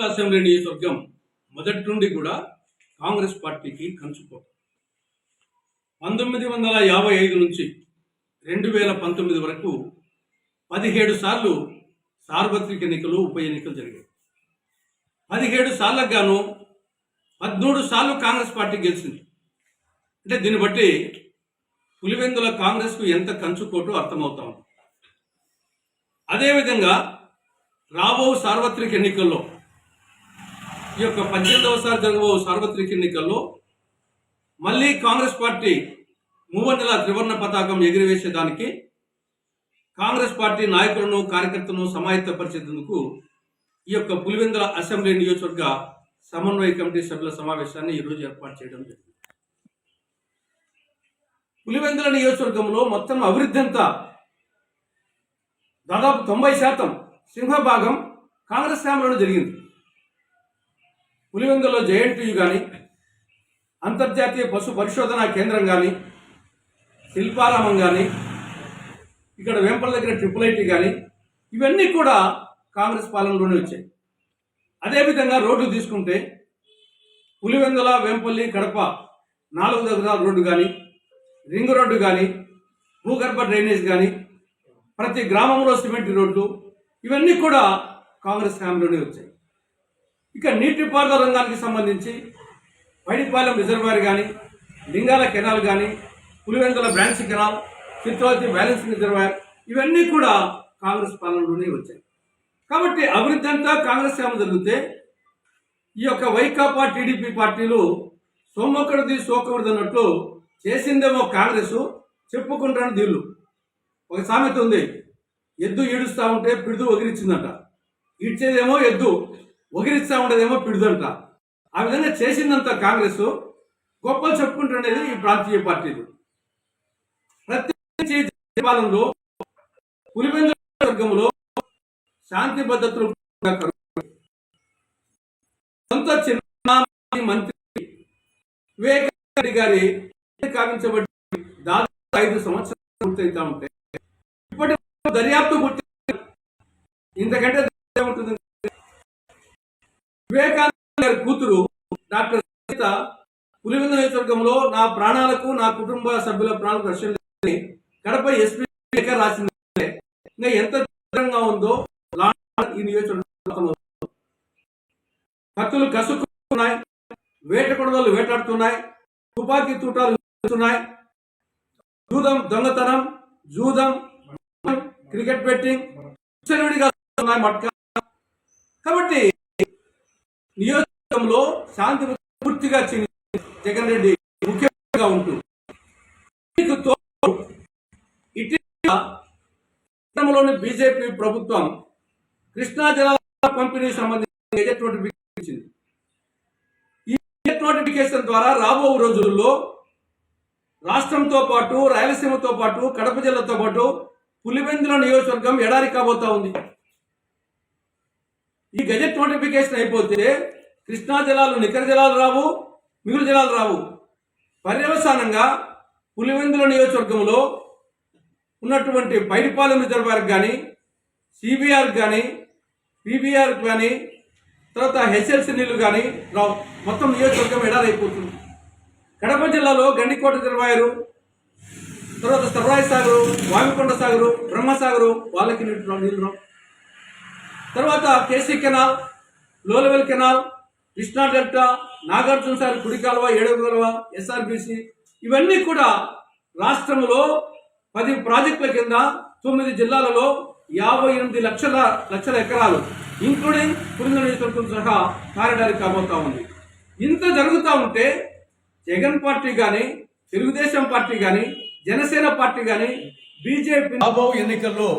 Assembly నియోజకవర్గం మొదటి నుండి కూడా కాంగ్రెస్ పార్టీకి కంచుకోట. పంతొమ్మిది వందల యాభై ఐదు నుంచి రెండు వేల పంతొమ్మిది వరకు పదిహేడు సార్లు సార్వత్రిక ఎన్నికలు ఉప ఎన్నికలు జరిగాయి. పదిహేడు సార్లకు గాను పద్మూడు సార్లు కాంగ్రెస్ పార్టీ గెలిచింది. అంటే దీన్ని బట్టి పులివెందుల కాంగ్రెస్కు ఎంత కంచుకోటో అర్థమవుతాం అదేవిధంగా రాబో సార్వత్రిక ఎన్నికల్లో ఈ యొక్క పద్దెనిమిదవసారి జరగబో సార్వత్రిక ఎన్నికల్లో మళ్ళీ కాంగ్రెస్ పార్టీ మూవన్నెల త్రివర్ణ పతాకం ఎగిరివేసేదానికి కాంగ్రెస్ పార్టీ నాయకులను కార్యకర్తలను సమాయత్తపరిచేందుకు ఈ యొక్క పులివెందుల అసెంబ్లీ నియోజకవర్గ సమన్వయ కమిటీ సభ్యుల సమావేశాన్ని ఈరోజు ఏర్పాటు చేయడం జరిగింది. పులివెందుల నియోజకవర్గంలో మొత్తం అభివృద్ధి అంతా దాదాపు తొంభై శాతం సింహభాగం కాంగ్రెస్ హయాంలోనే జరిగింది. పులివెందులో జేఎన్టీయు కానీ అంతర్జాతీయ పశు పరిశోధనా కేంద్రం కానీ శిల్పారామం కానీ ఇక్కడ వేంపల దగ్గర ట్రిపుల్ ఐటీ కానీ ఇవన్నీ కూడా కాంగ్రెస్ పాలనలోనే వచ్చాయి. అదేవిధంగా రోడ్లు తీసుకుంటే పులివెందుల వేంపల్లి కడప నాలుగు దగ్గర రోడ్డు కానీ రింగ్ రోడ్డు కానీ భూగర్భ డ్రైనేజ్ కానీ ప్రతి గ్రామంలో సిమెంట్ రోడ్లు ఇవన్నీ కూడా కాంగ్రెస్ హయాంలోనే వచ్చాయి. ఇక నీటిపారుదల రంగానికి సంబంధించి పైడిపాలెం రిజర్వాయర్ కానీ లింగాల కెనాల్ కానీ Pulivendula branch canal Chitravathi balance reservoir ఇవన్నీ కూడా కాంగ్రెస్ పాలనలోనే వచ్చాయి. కాబట్టి అభివృద్ధి అంతా కాంగ్రెస్ హయాంలో జరిగితే ఈ యొక్క వైకాపా టీడీపీ పార్టీలు సోమొక్కడిది సోకూడదు అన్నట్లు చేసిందేమో కాంగ్రెస్ చెప్పుకుంటాను దీళ్ళు ఒక సామెత ఉంది. ఎద్దు ఈడుస్తా ఉంటే పిడుదు ఒగిరిచ్చిందంట ఈడ్చేదేమో ఎద్దు. ఒగిరిస్తా ఉండేదేమో పిడుదంట ఆ విధంగా చేసిందంత కాంగ్రెస్ గొప్పలు చెప్పుకుంటుండేది ఈ ప్రాంతీయ పార్టీలు. ప్రత్యేకించి పాలనలో పులివెందు వర్గంలో శాంతి భద్రతలు సొంత చిన్న మంత్రి వివేకారెడ్డి గారి కావించబడి దాదాపు ఐదు సంవత్సరాలు పూర్తయితా ఉంటాయి ఇప్పటి దర్యాప్తు పూర్తి ఇంతకంటే ఉంటుంది? వివేకానంద గారి కూతురు డాక్టర్ సీత పులివెందు నియోజకవర్గంలో నా ప్రాణాలకు నా కుటుంబ సభ్యుల ప్రాణాలకు రక్షణ లేదని కడప ఎస్పీ లేఖ రాసింది. ఇంకా ఎంత దూరంగా ఉందో ఈ నియోజకవర్గంలో. కత్తులు కసుకున్నాయి వేట కొడవలు వేటాడుతున్నాయి తుపాకీ తూటాలు వేస్తున్నాయి జూదం దొంగతనం జూదం క్రికెట్ బెట్టింగ్ మట్కా. కాబట్టి నియోజకవర్గంలో శాంతి పూర్తిగా క్షీణించింది జగన్ రెడ్డి ముఖ్యంగా ఉంటుంది ఇటీవలలోని బీజేపీ ప్రభుత్వం కృష్ణా జలాల పంపిణీ సంబంధించిన గెజెట్ నోటిఫికేషన్ ఈ గెజెట్ నోటిఫికేషన్ ద్వారా రాబో రోజుల్లో రాష్ట్రంతో పాటు రాయలసీమతో పాటు కడప జిల్లాతో పాటు పులివెందుల నియోజకవర్గం ఎడారి కాబోతా ఉంది. ఈ గజెట్ నోటిఫికేషన్ అయిపోతే కృష్ణా జలాలు నికర జలాలు రావు మిగులు జలాలు రావు. పర్యవసానంగా పులివెందుల నియోజకవర్గంలో ఉన్నటువంటి పైడిపాలెం రిజర్వాయర్ కానీ సిబిఆర్ కానీ పీబీఆర్ కానీ తర్వాత హెచ్ఎల్సి నీళ్ళు కానీ రావు. మొత్తం నియోజకవర్గం ఎడారైపోతుంది. కడప జిల్లాలో గండికోట రిజర్వాయరు తర్వాత సర్వాయి సాగరు వామికొండ సాగరు బ్రహ్మసాగరు వాళ్ళకి నీళ్ళు రావు, నీళ్ళు రావు. తర్వాత KC canal low level canal Krishna delta Nagarjuna sir కుడి కాలువ ఏడవ కాలువ ఎస్ఆర్బిసి ఇవన్నీ కూడా రాష్ట్రంలో పది ప్రాజెక్టుల కింద తొమ్మిది జిల్లాలలో యాభై ఎనిమిది లక్షల లక్షల ఎకరాలు ఇంక్లూడింగ్ పురింద నియోజకవర్గం సహా కార్యడానికి కాబోతా ఉంది. ఇంత జరుగుతూ ఉంటే జగన్ పార్టీ కానీ తెలుగుదేశం పార్టీ కానీ జనసేన పార్టీ కానీ బీజేపీ రాబో ఎన్నికల్లో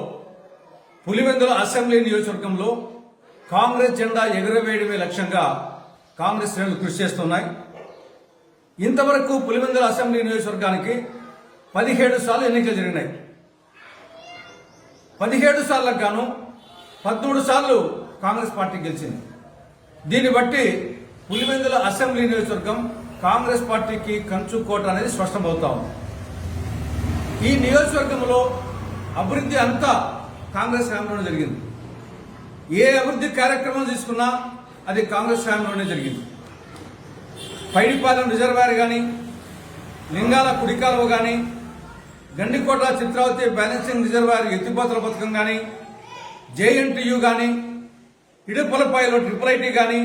పులివెందుల అసెంబ్లీ నియోజకవర్గంలో కాంగ్రెస్ జెండా ఎగురవేయడమే లక్ష్యంగా కాంగ్రెస్ శ్రేణులు కృషి చేస్తున్నాయి. ఇంతవరకు పులివెందుల అసెంబ్లీ నియోజకవర్గానికి పదిహేడు సార్లు ఎన్నికలు జరిగినాయి. పదిహేడు సార్లకు గాను పదమూడు సార్లు కాంగ్రెస్ పార్టీ గెలిచింది. దీన్ని బట్టి పులివెందుల అసెంబ్లీ నియోజకవర్గం కాంగ్రెస్ పార్టీకి కంచు కోట అనేది స్పష్టమవుతా ఉంది. ఈ నియోజకవర్గంలో అభివృద్ధి అంతా కాంగ్రెస్ హయాంలోనే జరిగింది. ఏ అభివృద్ధి కార్యక్రమం తీసుకున్నా అది కాంగ్రెస్ హయాంలోనే జరిగింది. పైడిపాలెం రిజర్వాయర్ కానీ లింగాల కుడికాలువ కానీ గండికోట చిత్రావతి బ్యాలెన్సింగ్ రిజర్వాయర్ ఎత్తిపోతల పథకం కానీ జేఎన్టీయు కానీ ఇడుపులపాయలో ట్రిపుల్ ఐటీ కానీ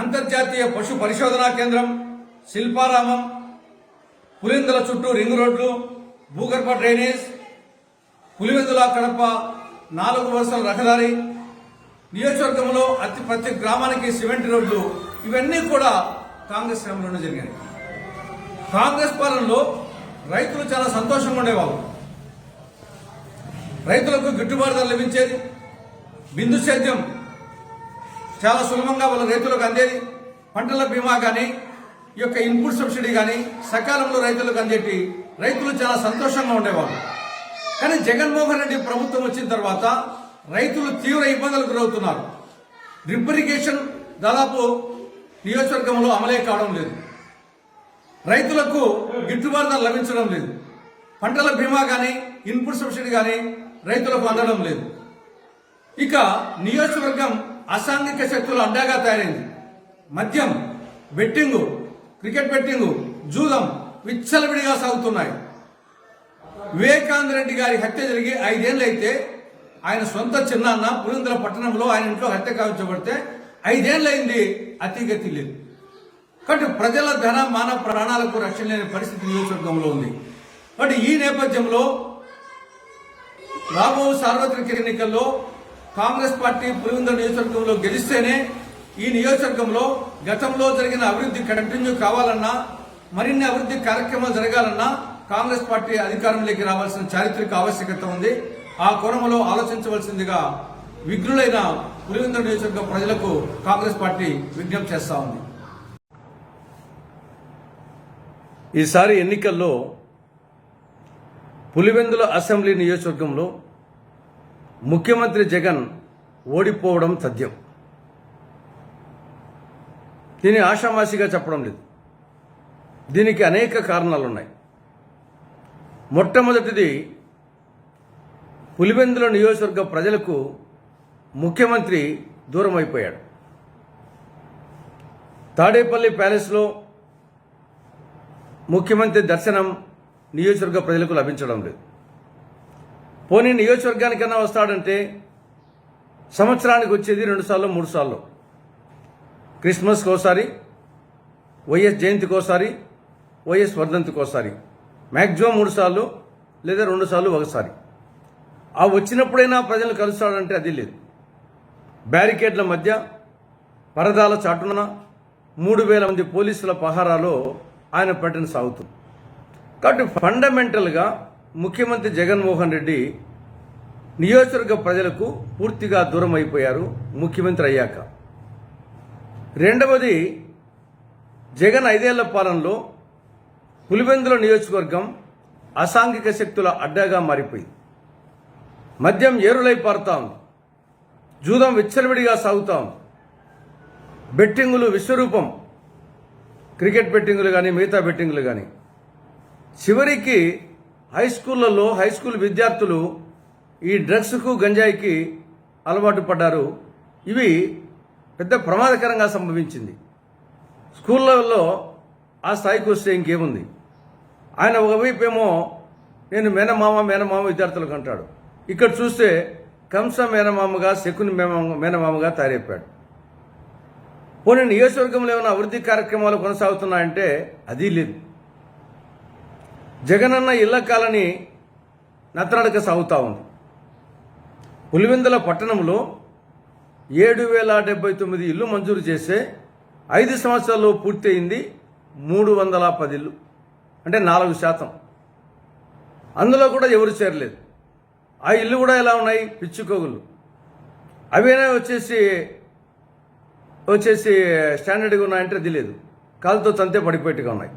అంతర్జాతీయ పశు పరిశోధనా కేంద్రం శిల్పారామం పులిందల చుట్టూ రింగ్ రోడ్లు భూగర్భ డ్రైనేజ్ పులివెందుల కడప నాలుగు వరుసల రహదారి నియోజకవర్గంలో అతి ప్రతి గ్రామానికి సిమెంట్ రోడ్లు ఇవన్నీ కూడా కాంగ్రెస్ హయాంలోనే జరిగాయి. కాంగ్రెస్ పాలనలో రైతులు చాలా సంతోషంగా ఉండేవాళ్ళు. రైతులకు గిట్టుబాటు ధర లభించేది బిందు సేద్యం చాలా సులభంగా వాళ్ళ రైతులకు అందేది పంటల బీమా కానీ ఈ యొక్క ఇన్పుట్ సబ్సిడీ కానీ సకాలంలో రైతులకు అందేటి. రైతులు చాలా సంతోషంగా ఉండేవాళ్ళు. కానీ జగన్మోహన్ రెడ్డి ప్రభుత్వం వచ్చిన తర్వాత రైతులు తీవ్ర ఇబ్బందులకు గురవుతున్నారు. డ్రిప్ ఇరిగేషన్ దాదాపు నియోజకవర్గంలో అమలే కావడం లేదు. రైతులకు గిట్టుబాటు ధర లభించడం లేదు. పంటల బీమా కానీ ఇన్పుట్ సబ్సిడీ కానీ రైతులకు అందడం లేదు. ఇక నియోజకవర్గం అసాంఘిక శక్తులు అడ్డాగా తయారైంది. మద్యం బెట్టింగు క్రికెట్ బెట్టింగు జూదం విచ్చలవిడిగా సాగుతున్నాయి. వివేకానంద రెడ్డి గారి హత్య జరిగి ఐదేళ్ళు అయితే ఆయన సొంత చిన్నాన్న పులిందల పట్టణంలో ఆయన ఇంట్లో హత్య కావించబడితే ఐదేళ్ళైంది అతిగతి లేదు. కాబట్టి ప్రజల ధన మాన ప్రాణాలకు రక్షణ లేని పరిస్థితి నియోజకవర్గంలో ఉంది. కాబట్టి ఈ నేపథ్యంలో రాబో సార్వత్రిక ఎన్నికల్లో కాంగ్రెస్ పార్టీ పులివెందుల నియోజకవర్గంలో గెలిస్తేనే ఈ నియోజకవర్గంలో గతంలో జరిగిన అభివృద్ధి కంటిన్యూ కావాలన్నా మరిన్ని అభివృద్ధి కార్యక్రమాలు జరగాలన్నా కాంగ్రెస్ పార్టీ అధికారంలోకి రావాల్సిన చారిత్రక ఆవశ్యకత ఉంది. ఆ కోణంలో ఆలోచించవలసిందిగా విఘ్నులైన పులివెందుల నియోజకవర్గ ప్రజలకు కాంగ్రెస్ పార్టీ విజ్ఞప్తి చేస్తా ఉంది. ఈసారి ఎన్నికల్లో పులివెందుల అసెంబ్లీ నియోజకవర్గంలో ముఖ్యమంత్రి జగన్ ఓడిపోవడం తథ్యం. దీన్ని ఆషామాషిగా చెప్పడం లేదు. దీనికి అనేక కారణాలు ఉన్నాయి మొట్టమొదటిది పులివెందుల నియోజకవర్గ ప్రజలకు ముఖ్యమంత్రి దూరం అయిపోయాడు తాడేపల్లి ప్యాలెస్లో ముఖ్యమంత్రి దర్శనం నియోజకవర్గ ప్రజలకు లభించడం లేదు. పోనీ నియోజకవర్గానికన్నా వస్తాడంటే సంవత్సరానికి వచ్చేది రెండు సార్లు మూడు సార్లు. క్రిస్మస్కి ఒకసారి వైఎస్ జయంతికి ఒకసారి వైఎస్ వర్ధంతికి ఒకసారి. మ్యాక్సిమం మూడు సార్లు లేదా రెండు సార్లు ఒకసారి. ఆ వచ్చినప్పుడైనా ప్రజలు కలుస్తాడంటే అది లేదు. బ్యారికేడ్ల మధ్య పరదాల చాటున మూడు వేల మంది పోలీసుల పహారాలో ఆయన పర్యటన సాగుతుంది. కాబట్టి ఫండమెంటల్గా ముఖ్యమంత్రి జగన్మోహన్ రెడ్డి నియోజకవర్గ ప్రజలకు పూర్తిగా దూరం అయిపోయారు ముఖ్యమంత్రి అయ్యాక. రెండవది జగన్ ఐదేళ్ళ పాలనలో పులివెందుల నియోజకవర్గం అసాంఘిక శక్తుల అడ్డాగా మారిపోయింది. మద్యం ఏరులై పారుతా ఉంది. జూదం విచ్చలవిడిగా సాగుతా ఉంది. బెట్టింగులు విశ్వరూపం. క్రికెట్ బెట్టింగులు కానీ మిగతా బెట్టింగులు కానీ చివరికి హై స్కూళ్ళల్లో హై స్కూల్ విద్యార్థులు ఈ డ్రగ్స్కు గంజాయికి అలవాటు పడ్డారు. ఇవి పెద్ద ప్రమాదకరంగా సంభవించింది. స్కూళ్ళల్లో ఆ స్థాయికి వస్తే ఇంకేముంది? ఆయన ఒకవైపు ఏమో నేను మేనమామ మేనమామ విద్యార్థులకు అంటాడు. ఇక్కడ చూస్తే కంస మేనమామగా శకుని మేనమామ మేనమామగా తయారైపోయాడు. పోనీ నియోజకవర్గంలో ఏమైనా అభివృద్ధి కార్యక్రమాలు కొనసాగుతున్నాయంటే అది లేదు. జగనన్న ఇళ్ళ కాలని నత్రడక సాగుతూ ఉంది. పులివెందుల పట్టణంలో ఏడు వేల డెబ్బై తొమ్మిది ఇల్లు మంజూరు చేస్తే ఐదు సంవత్సరాల్లో పూర్తయింది మూడు వందల పది ఇల్లు. అంటే నాలుగు శాతం. అందులో కూడా ఎవరు చేరలేదు. ఆ ఇల్లు కూడా ఎలా ఉన్నాయి? పిచ్చుకోగులు అవేనా వచ్చేసి వచ్చేసి స్టాండర్డ్గా ఉన్నాయంటే తెలియదు. కాలుతో తంతే పడిపోయేట్టుగా ఉన్నాయి.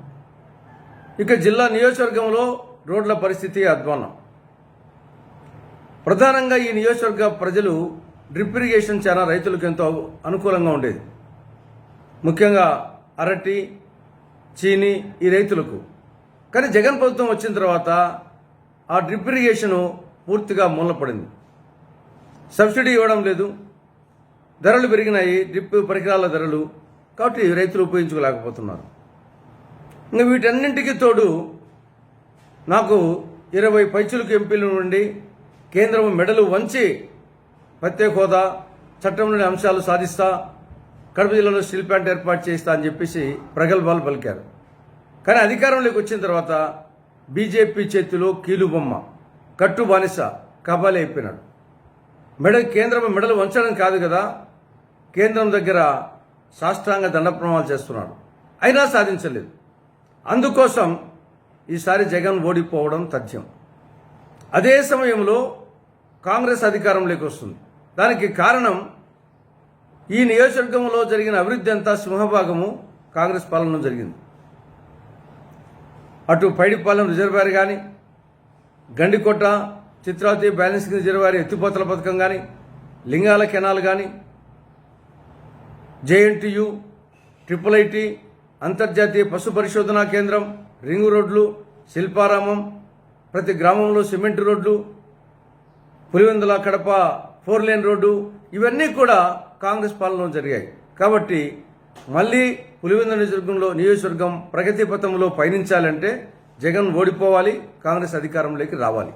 ఇక జిల్లా నియోజకవర్గంలో రోడ్ల పరిస్థితి అధ్వానం. ప్రధానంగా ఈ నియోజకవర్గ ప్రజలు డ్రిప్ ఇరిగేషన్ చాలా రైతులకు ఎంతో అనుకూలంగా ఉండేది. ముఖ్యంగా అరటి చీని ఈ రైతులకు. కానీ జగన్ ప్రభుత్వం వచ్చిన తర్వాత ఆ డ్రిప్ ఇరిగేషన్ పూర్తిగా మూలపడింది. సబ్సిడీ ఇవ్వడం లేదు. ధరలు పెరిగినాయి. డ్రిప్ పరికరాల ధరలు కాబట్టి రైతులు ఉపయోగించుకోలేకపోతున్నారు. ఇంకా వీటన్నింటికి తోడు నాకు ఇరవై పైచులకు ఎంపీల నుండి కేంద్రం మెడలు వంచి ప్రత్యేక హోదా చట్టంలోని అంశాలు సాధిస్తా కడప జిల్లాలో స్టీల్ ప్లాంట్ ఏర్పాటు చేస్తా అని చెప్పేసి ప్రగల్భాలు పలికారు. కానీ అధికారంలోకి వచ్చిన తర్వాత బీజేపీ చేతిలో కీలుబొమ్మ కట్టు బానిస కబాలి అయిపోయినాడు. మెడ కేంద్రం మెడలు వంచడం కాదు కదా కేంద్రం దగ్గర సాష్టాంగ దండ ప్రమాణాలు చేస్తున్నాడు. అయినా సాధించలేదు. అందుకోసం ఈసారి జగన్ ఓడిపోవడం తథ్యం. అదే సమయంలో కాంగ్రెస్ అధికారంలోకి వస్తుంది. దానికి కారణం ఈ నియోజకవర్గంలో జరిగిన అభివృద్ధి అంతా సింహభాగము కాంగ్రెస్ పాలనలో జరిగింది. అటు పైడిపాలెం రిజర్వాయర్ కానీ గండికోట చిత్రావతి బ్యాలెన్సింగ్ రిజర్వాయర్ ఎత్తిపోతల పథకం కానీ లింగాల కెనాల్ కానీ జేఎన్టీయు ట్రిపుల్ ఐటి అంతర్జాతీయ పశు పరిశోధనా కేంద్రం రింగు రోడ్లు శిల్పారామం ప్రతి గ్రామంలో సిమెంట్ రోడ్లు Pulivendula Kadapa four lane road ఇవన్నీ కూడా కాంగ్రెస్ పాలనలో జరిగాయి. కాబట్టి మళ్ళీ పులివెందు నియోజకవర్గంలో నియోజకవర్గం ప్రగతి పథంలో పయనించాలంటే జగన్ ఓడిపోవాలి కాంగ్రెస్ అధికారంలోకి రావాలి.